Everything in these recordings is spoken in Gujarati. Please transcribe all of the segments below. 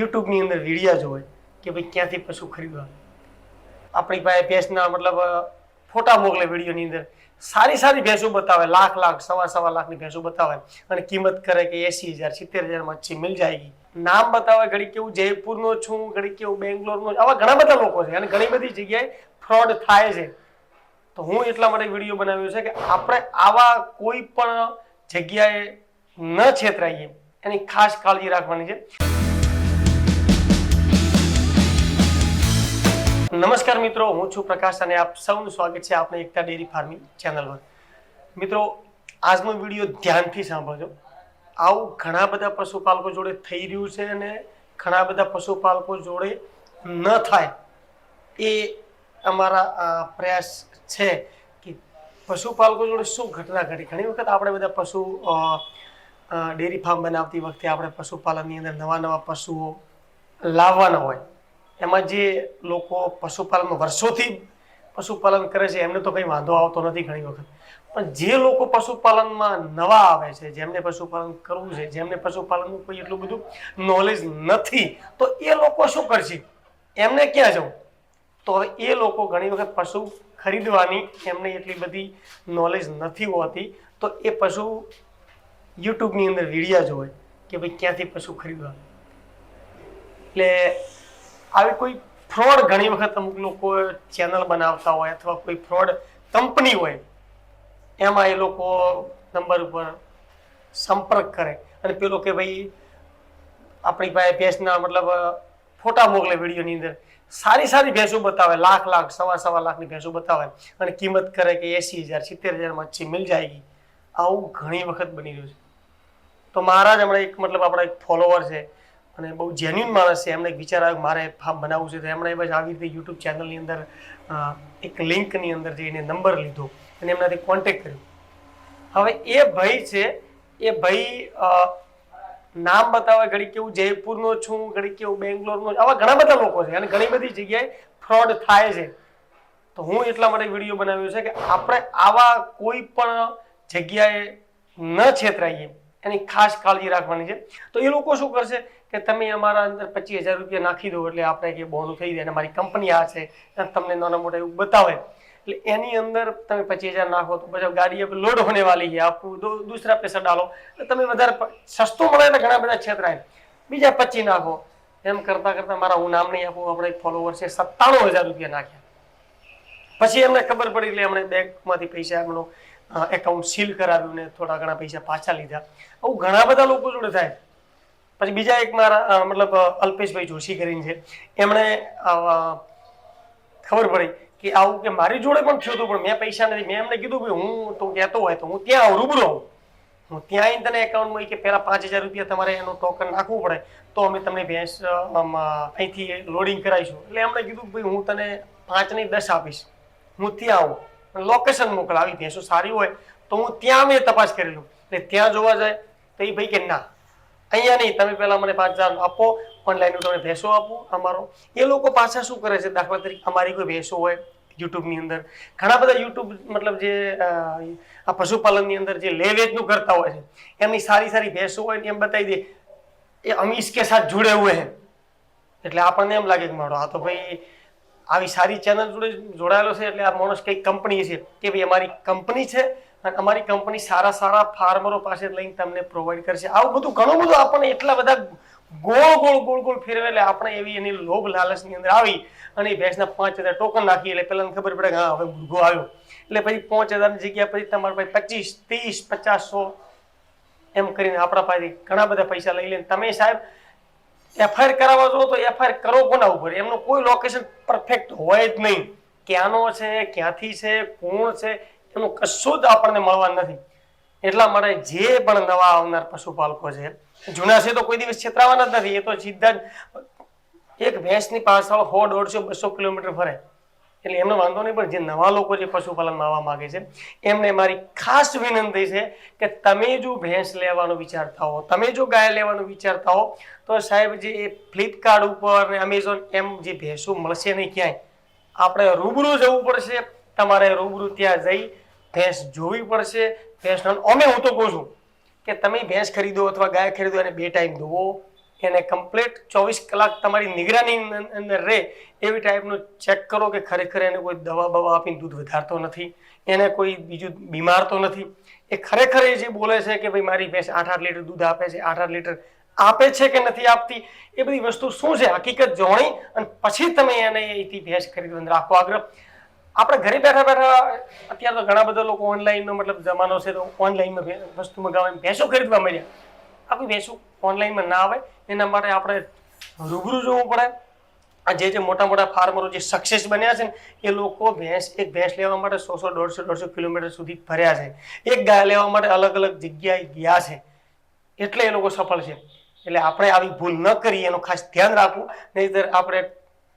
યુટ્યુબની અંદર વિડીયા જોવે કે ભાઈ ક્યાંથી પશુ ખરીદવા. આપણી પાસે ભેંસના મતલબ ફોટા મોકલે વિડીયોની અંદર. સારી સારી ભેંસો બતાવે, લાખ લાખ, સવા સવા લાખની ભેંસો બતાવે. અને કિંમત કરે કે એસી હજાર, સિત્તેર હજારમાં અચ્છી મિલ જાયગી નામ બતાવે ઘડી કેવું જયપુરનો છું ઘડી કેવું બેંગ્લોરનો આવા ઘણા બધા લોકો છે અને ઘણી બધી જગ્યાએ ફ્રોડ થાય છે. તો હું એટલા માટે વીડિયો બનાવ્યો છે કે આપણે આવા કોઈ પણ જગ્યાએ ન છેતરાઈએ. એની ખાસ કાળજી રાખવાની છે. નમસ્કાર મિત્રો, હું છું પ્રકાશ અને આપ સૌનું સ્વાગત છે આપણે એકતા ડેરી ફાર્મિંગ ચેનલ પર. મિત્રો, આજનો વીડિયો ધ્યાનથી સાંભળજો. આવું ઘણા બધા પશુપાલકો જોડે થઈ રહ્યું છે અને ઘણા બધા પશુપાલકો જોડે ન થાય એ અમારા પ્રયાસ છે કે પશુપાલકો જોડે શું ઘટના ઘટી. ઘણી વખત આપણે બધા પશુ ડેરી ફાર્મ બનાવતી વખતે આપણે પશુપાલનની અંદર નવા નવા પશુઓ લાવવાના હોય. એમાં જે લોકો પશુપાલનમાં વર્ષોથી પશુપાલન કરે છે, એમને તો કંઈ વાંધો આવતો નથી ઘણી વખત. પણ જે લોકો પશુપાલનમાં નવા આવે છે, જેમને પશુપાલન કરવું છે, જેમને પશુપાલનનું કોઈ એટલું બધું નોલેજ નથી, તો એ લોકો શું કરશે? એમને ક્યાં જવું? તો હવે એ લોકો ઘણી વખત પશુ ખરીદવાની એમને એટલી બધી નોલેજ નથી હોતી, તો એ પશુ યુટ્યુબની અંદર વિડીયા જોવે કે ભાઈ ક્યાંથી પશુ ખરીદવા. એટલે આવી કોઈ ફ્રોડ ઘણી વખત અમુક લોકો ચેનલ બનાવતા હોય અથવા કોઈ ફ્રોડ કંપની હોય, એમાં એ લોકો નંબર ઉપર સંપર્ક કરે. અને પેલો કે ભાઈ, આપણી પાસે ભેંસના મતલબ ફોટા મોકલે વિડીયોની અંદર. સારી સારી ભેંસો બતાવે, લાખ લાખ, સવા સવા લાખની ભેંસો બતાવે. અને કિંમત કરે કે એસી હજાર, સિત્તેર હજારમાં અચ્છી મિલ જાયગી આવું ઘણી વખત બની રહ્યું છે. તો મારા જ હમણાં એક મતલબ આપણા એક ફોલોવર છે અને બહુ જેન્યુન માણસ છે. એમને એક વિચાર આવ્યો મારે ફાર્મ બનાવવું છે. તો એમણે બસ આવી રીતે યુટ્યુબ ચેનલની અંદર એક લિંકની અંદર જઈને નંબર લીધો અને એમનાથી કોન્ટેક કર્યો. હવે એ ભાઈ છે, એ ભાઈ નામ બતાવે ઘડી કેવું જયપુરનો છું ઘડી કેવું બેંગ્લોરનો આવા ઘણા બધા લોકો છે અને ઘણી બધી જગ્યાએ ફ્રોડ થાય છે. તો હું એટલા માટે વીડિયો બનાવ્યો છે કે આપણે આવા કોઈ પણ જગ્યાએ ન છેતરાઈએ. એની ખાસ કાળજી રાખવાની છે. તો એ લોકો શું કરશે? કે તમે અમારા અંદર પચીસ હજાર રૂપિયા નાખી દો એટલે આપણે કે બોનું થઈ જાય અને મારી કંપની આ છે તમને નાના મોટા એવું બતાવે. એટલે એની અંદર તમે પચીસ હજાર નાખો તો પછી ગાડી લોડ હોને વાલી છે. આપવું દૂસરા પૈસા ડાલો. તમે વધારે સસ્તો મળે એટલે ઘણા બધા છેતરાય. બીજા પચીસ નાખો. એમ કરતાં કરતાં મારા હું નામ નહીં આપું, આપણે ફોલોવર છે, સત્તાણું હજાર રૂપિયા નાખ્યા. પછી એમને ખબર પડી એટલે એમણે બેંકમાંથી પૈસા એમનો એકાઉન્ટ સીલ કરાવ્યું ને થોડા ઘણા પૈસા પાછા લીધા. આવું ઘણા બધા લોકો જોડે થાય. પછી બીજા એક મારા મતલબ અલ્પેશભાઈ જોશી કરીને છે. એમણે ખબર પડી કે આવું કે મારી જોડે પણ થયું હતું, પણ મેં પૈસા નથી. મેં એમને કીધું ભાઈ હું તો કહેતો હોય તો હું ત્યાં આવું રૂબરૂ આવું. હું ત્યાં આવીને તને એકાઉન્ટમાં કે પહેલાં પાંચ હજાર રૂપિયા તમારે એનું ટોકન નાખવું પડે, તો અમે તમને ભેંસ અહીંથી લોડિંગ કરાવીશું. એટલે એમણે કીધું ભાઈ હું તને પાંચ નહીં દસ આપીશ. હું ત્યાં આવું. લોકેશન મોકલાવી. ભેંસો સારી હોય તો હું ત્યાં મેં તપાસ કરી લઉં. એટલે ત્યાં જોવા જાય તો એ ભાઈ કે ના. અહીંયા નહીં, તમે પહેલાં મને પાંચ હજાર આપો પણ હું તમે ભેંસો આપું અમારો એ લોકો પાછા શું કરે છે? દાખલા તરીકે અમારી કોઈ ભેંસો હોય યુટ્યુબની અંદર. ઘણા બધા યુટ્યુબ મતલબ જે આ પશુપાલનની અંદર જે લેવેજનું કરતા હોય છે, એમની સારી સારી ભેંસો હોય ને એમ બતાવી દે. એ અમીશ કે સાથે જોડે હોય હે. એટલે આપણને એમ લાગે કે મારો આ તો ભાઈ આવી સારી ચેનલ જોડે જોડાયેલો છે, એટલે આ માણસ કંઈક કંપની છે, કે ભાઈ અમારી કંપની છે અમારી કંપની સારા સારા ફાર્મરો પાસે લઈને તમને પ્રોવાઈડ કરશે. આવું બધું ઘણું બધું આપણને એટલા બધા ગોળ ગોળ ગોળ ગોળ ફેરવે એટલે આપણે એવી એની લોભ લાલચની અંદર આવી અને એ ભેંસના પાંચ હજાર ટોકન નાખી એટલે પેલાને ખબર પડે કે હા, હવે ગુરગો આવ્યો. એટલે પછી પાંચ હજારની જગ્યા પછી તમારા પાસે પચીસ, ત્રીસ, પચાસ સો એમ કરીને આપણા પાસે ઘણા બધા પૈસા લઈ લઈને તમે સાહેબ એફઆઈઆર કરાવવા જો તો એફઆઈઆર કરો કોના ઉપર? એમનું કોઈ લોકેશન પરફેક્ટ હોય જ નહીં. ક્યાંનો છે, ક્યાંથી છે, કોણ છે એનું કશું જ આપણને મળવા નથી. એટલા માટે જે પણ નવા આવનાર પશુપાલકો છે, જૂના છે તો કોઈ દિવસ છેતરાવાના જ નથી. એ તો સીધા જ એક ભેંસની પાછળ સો દોઢસો, બસો કિલોમીટર ફરે. એટલે એમનો વાંધો નહીં, પણ જે નવા લોકો જે પશુપાલનમાં આવવા માગે છે, એમને મારી ખાસ વિનંતી છે કે તમે જો ભેંસ લેવાનું વિચારતા હો, તમે જો ગાય લેવાનું વિચારતા હો, તો સાહેબ જે એ ફ્લિપકાર્ટ ઉપર ને એમેઝોન એમ જે ભેંસો મળશે નહીં ક્યાંય, આપણે રૂબરૂ જવું પડશે. તમારે રૂબરૂ ત્યાં જઈ ભેંસ જોવી પડશે. ભેંસનો અમે હું તો કહું છું કે તમે ભેંસ ખરીદો અથવા ગાય ખરીદો, એને બે ટાઈમ ધોવો. એને કમ્પ્લીટ ચોવીસ કલાક તમારી નિગરાની અંદર રહે. એવી ટાઈપનું ચેક કરો કે ખરેખર એને કોઈ દવા બવા આપીને દૂધ વધારતો નથી. એને કોઈ બીજું બીમાર તો નથી. એ ખરેખર એ જે બોલે છે કે ભાઈ મારી ભેંસ આઠ આઠ લીટર દૂધ આપે છે, આઠ આઠ લીટર આપે છે કે નથી આપતી, એ બધી વસ્તુ શું છે? હકીકત જાણી અને પછી તમે એને અહીંથી ભેંસ ખરીદવાનો રાખો આગ્રહ. આપણે ઘરે બેઠા બેઠા અત્યારે તો ઘણા બધા લોકો ઓનલાઈનનો મતલબ જમાનો છે તો ઓનલાઈનમાં વસ્તુ મગાવે ભેંસો ખરીદવા મળ્યા આ કોઈ ભેંસો ઓનલાઈનમાં ના આવે. એના માટે આપણે રૂબરૂ જોવું પડે. આ જે જે મોટા મોટા ફાર્મરો જે સક્સેસ બન્યા છે ને, એ લોકો ભેંસ, એક ભેંસ લેવા માટે સો સો, દોઢસો દોઢસો કિલોમીટર સુધી ફર્યા છે. એક ગાય લેવા માટે અલગ અલગ જગ્યાએ ગયા છે. એટલે એ લોકો સફળ છે. એટલે આપણે આવી ભૂલ ન કરીએ, એનું ખાસ ધ્યાન રાખવું. નહીંતર આપણે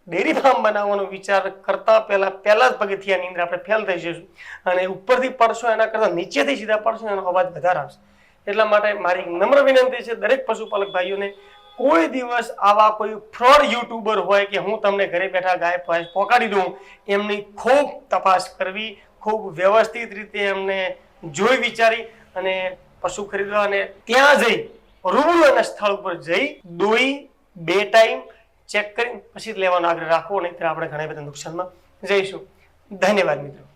ડેરી ફાર્મ બનાવવાનો વિચાર કરતા પહેલા પહેલા જ પગથિયાની અંદર આપણે ફેલ થઈ જઈશું. અને ઉપરથી પડશો, એના કરતાં નીચેથી સીધા પડશો, એનો અવાજ વધારે આવશે. એટલા માટે મારી નમ્ર વિનંતી છે દરેક પશુપાલક ભાઈઓને, કોઈ દિવસ આવા કોઈ ફ્રોડ યુટ્યુબર હોય કે હું તમને ઘરે બેઠા ગાય, ભેંસ પહોંચાડી દઉં, એમની ખૂબ તપાસ કરવી, ખૂબ વ્યવસ્થિત રીતે એમને જોઈ વિચારી અને પશુ ખરીદવા અને ત્યાં જઈ, રૂબરૂ એના સ્થળ ઉપર જઈ, દોઈ, બે ટાઈમ ચેક કરી પછી લેવાનો આગ્રહ રાખવો નહીં ત્યારે આપણે ઘણા બધા નુકસાનમાં જઈશું. ધન્યવાદ મિત્રો.